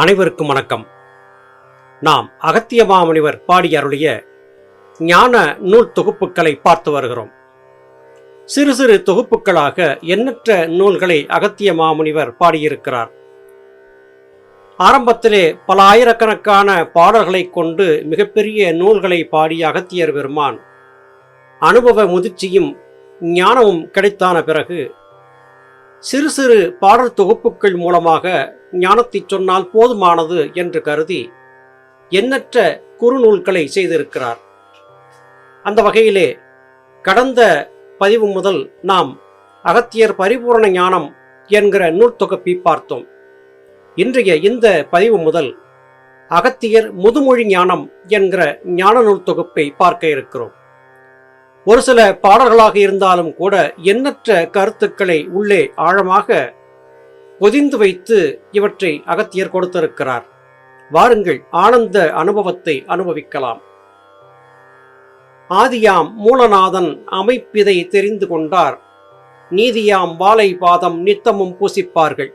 அனைவருக்கும் வணக்கம். நாம் அகத்திய மாமுனிவர் பாடி அருளிய ஞான நூல் தொகுப்புகளை பார்த்து வருகிறோம். சிறு சிறு தொகுப்புகளாக எண்ணற்ற நூல்களை அகத்திய மாமுனிவர் பாடியிருக்கிறார். ஆரம்பத்திலே பல ஆயிரக்கணக்கான பாடல்களை கொண்டு மிகப்பெரிய நூல்களை பாடிய அகத்தியர் பெருமான் அனுபவ முதிர்ச்சியும் ஞானமும் கிடைத்தான பிறகு சிறு சிறு பாடல் தொகுப்புகள் மூலமாக ஞானத்தை சொன்னால் போதுமானது என்று கருதி எண்ணற்ற குறுநூல்களை செய்திருக்கிறார். அந்த வகையிலே கடந்த பதிவு முதல் நாம் அகத்தியர் பரிபூரண ஞானம் என்கிற நூல் தொகுப்பை பார்த்தோம். இன்றைய இந்த பதிவு முதல் அகத்தியர் முதுமொழி ஞானம் என்கிற ஞான நூல் தொகுப்பை பார்க்க இருக்கிறோம். ஒரு சில பாடல்களாக இருந்தாலும் கூட எண்ணற்ற கருத்துக்களை உள்ளே ஆழமாக பொதிந்து வைத்து இவற்றை அகத்தியர் கொடுத்திருக்கிறார். வாருங்கள் ஆனந்த அனுபவத்தை அனுபவிக்கலாம். ஆதியாம் மூலநாதன் அமைப்பிதை தெரிந்து கொண்டார். நீதியாம் வாழை பாதம் நித்தமும் பூசிப்பார்கள்.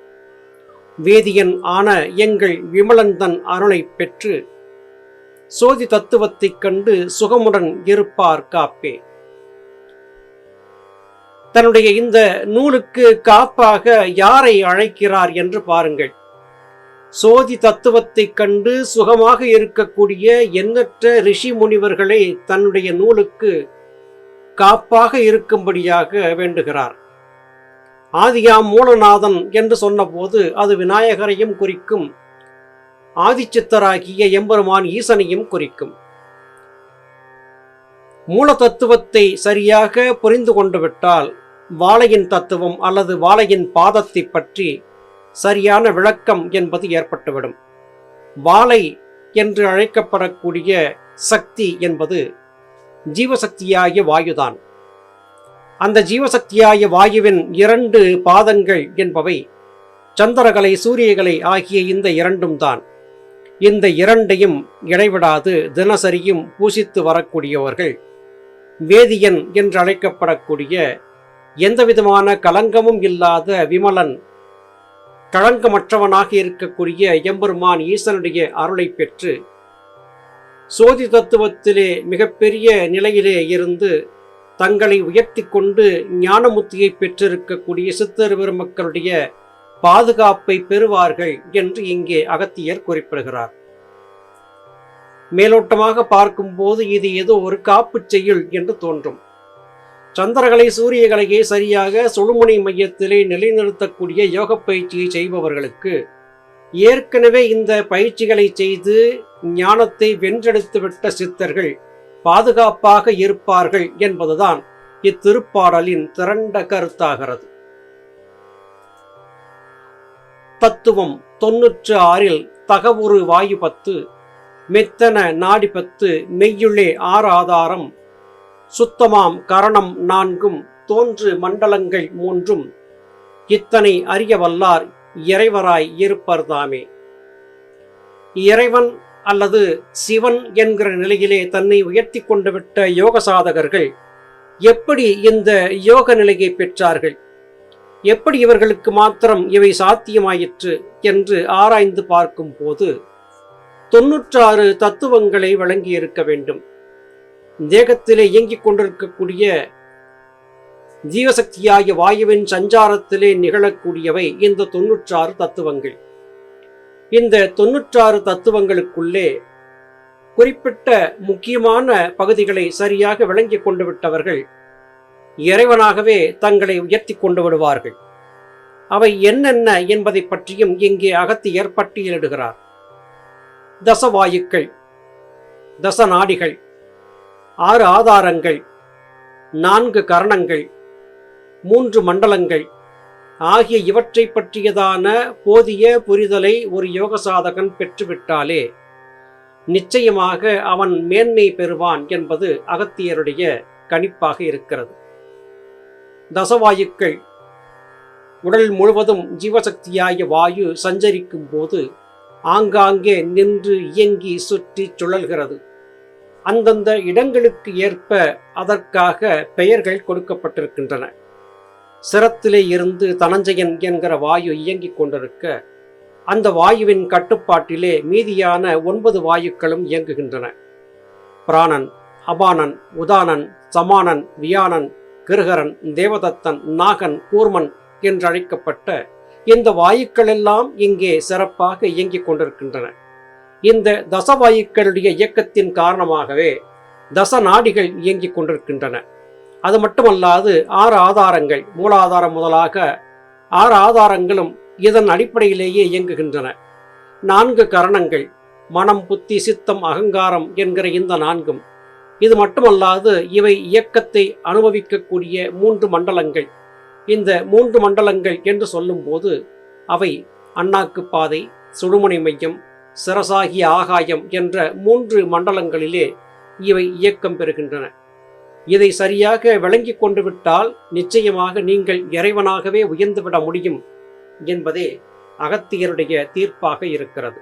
வேதியன் ஆன எங்கள் விமலந்தன் அருளை பெற்று சோதி தத்துவத்தைக் கண்டு சுகமுடன் இருப்பார் காப்பே. தன்னுடைய இந்த நூலுக்கு காப்பாக யாரை அழைக்கிறார் என்று பாருங்கள். சோதி தத்துவத்தைக் கண்டு சுகமாக இருக்கக்கூடிய எண்ணற்ற ரிஷி முனிவர்களை தன்னுடைய நூலுக்கு காப்பாக இருக்கும்படியாக வேண்டுகிறார். ஆதியாம் மூலநாதன் என்று சொன்னபோது அது விநாயகரையும் குறிக்கும் ஆதிச்சித்தராகிய எம்பெருமான் ஈசனையும் குறிக்கும். மூல தத்துவத்தை சரியாக புரிந்து கொண்டு விட்டால் வாழையின் தத்துவம் அல்லது வாழையின் பாதத்தை பற்றி சரியான விளக்கம் என்பது ஏற்பட்டுவிடும். வாழை என்று அழைக்கப்படக்கூடிய சக்தி என்பது ஜீவசக்தியாகிய வாயுதான். அந்த ஜீவசக்தியாகிய வாயுவின் இரண்டு பாதங்கள் என்பவை சந்திரகலை சூரியகலை ஆகிய இந்த இரண்டும் தான். இந்த இரண்டையும் இடைவிடாது தினசரியும் பூசித்து வரக்கூடியவர்கள் வேதியன் என்று அழைக்கப்படக்கூடிய எந்தவிதமான கலங்கமும் இல்லாத விமலன் களங்கமற்றவனாக இருக்கக்கூடிய எம்பெருமான் ஈசனுடைய அருளை பெற்று சோதி தத்துவத்திலே மிகப்பெரிய நிலையிலே இருந்து தங்களை உயர்த்தி கொண்டு ஞானமுத்தியை பெற்றிருக்கக்கூடிய சித்தர் பெருமக்களுடைய பாதுகாப்பை பெறுவார்கள் என்று இங்கே அகத்தியர் குறிப்பிடுகிறார். மேலோட்டமாக பார்க்கும்போது இது ஏதோ ஒரு காப்புச் செயல் என்று தோன்றும். சந்திரகலை சூரியகலையை சரியாக சுழுமுனை மையத்திலே நிலைநிறுத்தக்கூடிய யோக பயிற்சியை செய்பவர்களுக்கு ஏற்கனவே இந்த பயிற்சிகளை செய்து ஞானத்தை வென்றெடுத்துவிட்ட சித்தர்கள் பாதுகாப்பாக இருப்பார்கள் என்பதுதான் இத்திருப்பாடலின் திரண்ட கருத்தாகிறது. தத்துவம் தொன்னூற்று ஆறில் தகவுரு வாயு பத்து மெத்தன நாடி பத்து மெய்யுள்ளே ஆறு ஆதாரம் சுத்தமாம் கரணம் நான்கும் தோன்று மண்டலங்கள் மூன்றும் இத்தனை அறிய வல்லார் இறைவராய் இருப்பர்தாமே. இறைவன் அல்லது சிவன் என்கிற நிலையிலே தன்னை உயர்த்தி கொண்டு விட்ட யோக சாதகர்கள் எப்படி இந்த யோக நிலையை பெற்றார்கள்? எப்படி இவர்களுக்கு மாத்திரம் இவை சாத்தியமாயிற்று என்று ஆராய்ந்து பார்க்கும் போது தொன்னூற்றாறு தத்துவங்களை வழங்கியிருக்க வேண்டும். தேகத்திலே இயங்கிக் கொண்டிருக்கக்கூடிய ஜீவசக்தியாகிய வாயுவின் சஞ்சாரத்திலே நிகழக்கூடியவை இந்த தொன்னூற்றாறு தத்துவங்கள். இந்த தொன்னூற்றாறு தத்துவங்களுக்குள்ளே குறிப்பிட்ட முக்கியமான பகுதிகளை சரியாக விளங்கிக் கொண்டு விட்டவர்கள் இறைவனாகவே தங்களை உயர்த்தி கொண்டு விடுவார்கள். அவை என்னென்ன என்பதை பற்றியும் இங்கே அகத்தியர் பட்டியலிடுகிறார் தசவாயுக்கள் தசநாடிகள் ஆறு ஆதாரங்கள் நான்கு கரணங்கள் மூன்று மண்டலங்கள் ஆகிய இவற்றை பற்றியதான போதிய புரிதலை ஒரு யோக சாதகன் பெற்றுவிட்டாலே நிச்சயமாக அவன் மேன்மை பெறுவான் என்பது அகத்தியருடைய கணிப்பாக இருக்கிறது. தசவாயுக்கள் உடல் முழுவதும் ஜீவசக்தியாகிய வாயு சஞ்சரிக்கும் போது ஆங்காங்கே நின்று இயங்கி சுற்றி சுழல்கிறது. அந்தந்த இடங்களுக்கு ஏற்ப அதற்காக பெயர்கள் கொடுக்கப்பட்டிருக்கின்றன. சிரத்திலே இருந்து தனஞ்சயன் என்கிற வாயு இயங்கிக் கொண்டிருக்க அந்த வாயுவின் கட்டுப்பாட்டிலே மீதியான ஒன்பது வாயுக்களும் இயங்குகின்றன. பிராணன் அபானன் உதானன் சமானன் வியானன் கிருகரன் தேவதத்தன் நாகன் கூர்மன் என்றழைக்கப்பட்ட இந்த வாயுக்கள் எல்லாம் இங்கே சிறப்பாக இயங்கிக் கொண்டிருக்கின்றன. இந்த தசவாயுக்களுடைய இயக்கத்தின் காரணமாகவே தச நாடிகள் இயங்கிக் கொண்டிருக்கின்றன. அது மட்டுமல்லாது ஆறு ஆதாரங்கள் மூலாதாரம் முதலாக ஆறு ஆதாரங்களும் இதன் அடிப்படையிலேயே இயங்குகின்றன. நான்கு கரணங்கள் மனம் புத்தி சித்தம் அகங்காரம் என்கிற இந்த நான்கும். இது மட்டுமல்லாது இவை இயக்கத்தை அனுபவிக்கக்கூடிய மூன்று மண்டலங்கள். இந்த மூன்று மண்டலங்கள் என்று சொல்லும்போது அவை அண்ணாக்கு பாதை சுடுமணி மையம் சிரசாகிய ஆகாயம் என்ற மூன்று மண்டலங்களிலே இவை இயக்கம் பெறுகின்றன. இதை சரியாக விளங்கி கொண்டு விட்டால் நிச்சயமாக நீங்கள் இறைவனாகவே உயர்ந்துவிட முடியும் என்பதே அகத்தியருடைய தீர்ப்பாக இருக்கிறது.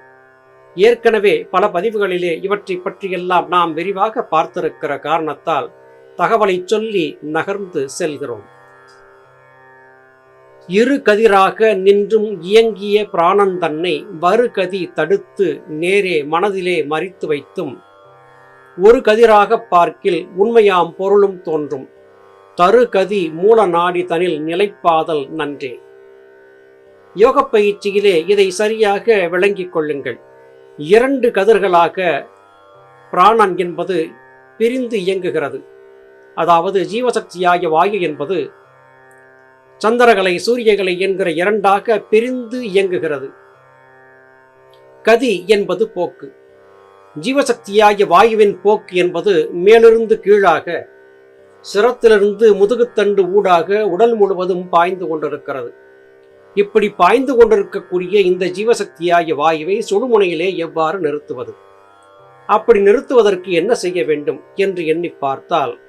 ஏற்கனவே பல பதிவுகளிலே இவற்றை பற்றியெல்லாம் நாம் விரிவாக பார்த்திருக்கிற காரணத்தால் தகவலை சொல்லி நகர்ந்து செல்கிறோம். இரு கதிராக நின்றும் இயங்கிய பிராணன் தன்னை வருகதி தடுத்து நேரே மனதிலே மறித்து வைத்தும். ஒரு கதிராக பார்க்கில் உண்மையாம் பொருளும் தோன்றும். தருகதி மூல நாடி தனில் நிலைப்பாதல் நன்றே. யோக பயிற்சியிலே இதை சரியாக விளங்கிக் கொள்ளுங்கள். இரண்டு கதிர்களாக பிராணன் என்பது பிரிந்து இயங்குகிறது. அதாவது ஜீவசக்தியாகிய வாயு என்பது சந்திரகலை சூரியகலை என்கிற இரண்டாக பிரிந்து இயங்குகிறது. கதி என்பது போக்கு. ஜீவசக்தியாகிய வாயுவின் போக்கு என்பது மேலிருந்து கீழாக சிரத்திலிருந்து முதுகுத்தண்டு ஊடாக உடல் முழுவதும் பாய்ந்து கொண்டிருக்கிறது. இப்படி பாய்ந்து கொண்டிருக்கக்கூடிய இந்த ஜீவசக்தியாகிய வாயுவை சுடுமுனையிலே எவ்வாறு நிறுத்துவது? அப்படி நிறுத்துவதற்கு என்ன செய்ய வேண்டும் என்று எண்ணி பார்த்தால்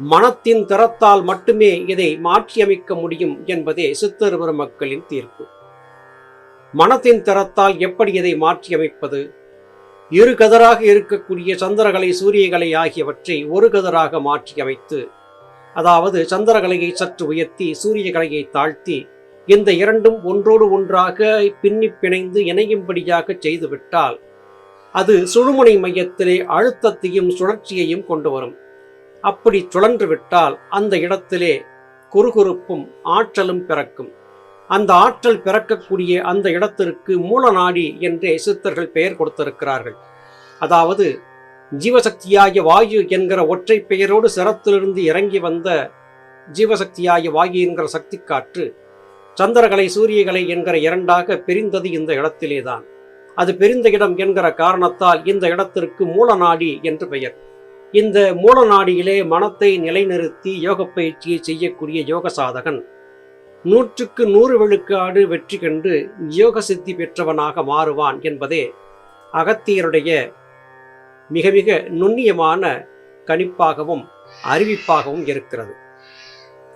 மனத்தின் திறத்தால் மட்டுமே இதை மாற்றியமைக்க முடியும் என்பதே சித்தர் மக்களின் தீர்ப்பு. மனத்தின் திறத்தால் எப்படி இதை மாற்றியமைப்பது? இரு கதராக இருக்கக்கூடிய சந்திரகலை சூரியகலை ஆகியவற்றை ஒரு கதராக மாற்றியமைத்து அதாவது சந்திரகலையை சற்று உயர்த்தி சூரியகலையை தாழ்த்தி இந்த இரண்டும் ஒன்றோடு ஒன்றாக பின்னி பிணைந்து இணையும்படியாக செய்துவிட்டால் அது சுழுமுனை மையத்திலே அழுத்தத்தையும் சுழற்சியையும் கொண்டு வரும். அப்படி சுழன்று விட்டால் அந்த இடத்திலே குறுகுறுப்பும் ஆற்றலும் பிறக்கும். அந்த ஆற்றல் பிறக்கக்கூடிய அந்த இடத்திற்கு மூலநாடி என்றே சித்தர்கள் பெயர் கொடுத்திருக்கிறார்கள். அதாவது ஜீவசக்தியாகிய வாயு என்கிற ஒற்றை பெயரோடு சிரத்திலிருந்து இறங்கி வந்த ஜீவசக்தியாகிய வாயு என்கிற சக்தி காற்று சந்திரகலை சூரியகலை என்கிற இரண்டாக பிரிந்தது இந்த இடத்திலேதான். அது பிரிந்த இடம் என்கிற காரணத்தால் இந்த இடத்திற்கு மூலநாடி என்று பெயர். இந்த மூலநாடியிலே மனத்தை நிலைநிறுத்தி யோக பயிற்சியை செய்யக்கூடிய யோக சாதகன். நூற்றுக்கு நூறு விழுக்காடு வெற்றி கண்டு யோக சித்தி பெற்றவனாக மாறுவான் என்பதே அகத்தியருடைய மிக மிக நுண்ணியமான கணிப்பாகவும் அறிவிப்பாகவும் இருக்கிறது.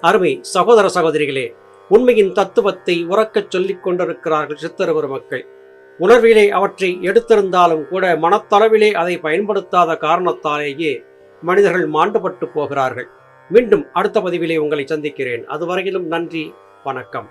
அருமை சகோதர சகோதரிகளே உண்மையின் தத்துவத்தை உறக்கச் சொல்லிக் கொண்டிருக்கிறார்கள் சித்தரவர் மக்கள். உணர்விலே அவற்றை எடுத்திருந்தாலும் கூட மனத்தளவிலே அதை பயன்படுத்தாத காரணத்தாலேயே மனிதர்கள் மாண்டுபட்டு போகிறார்கள். மீண்டும் அடுத்த பதிவிலே உங்களை சந்திக்கிறேன். அதுவரையிலும் நன்றி வணக்கம்.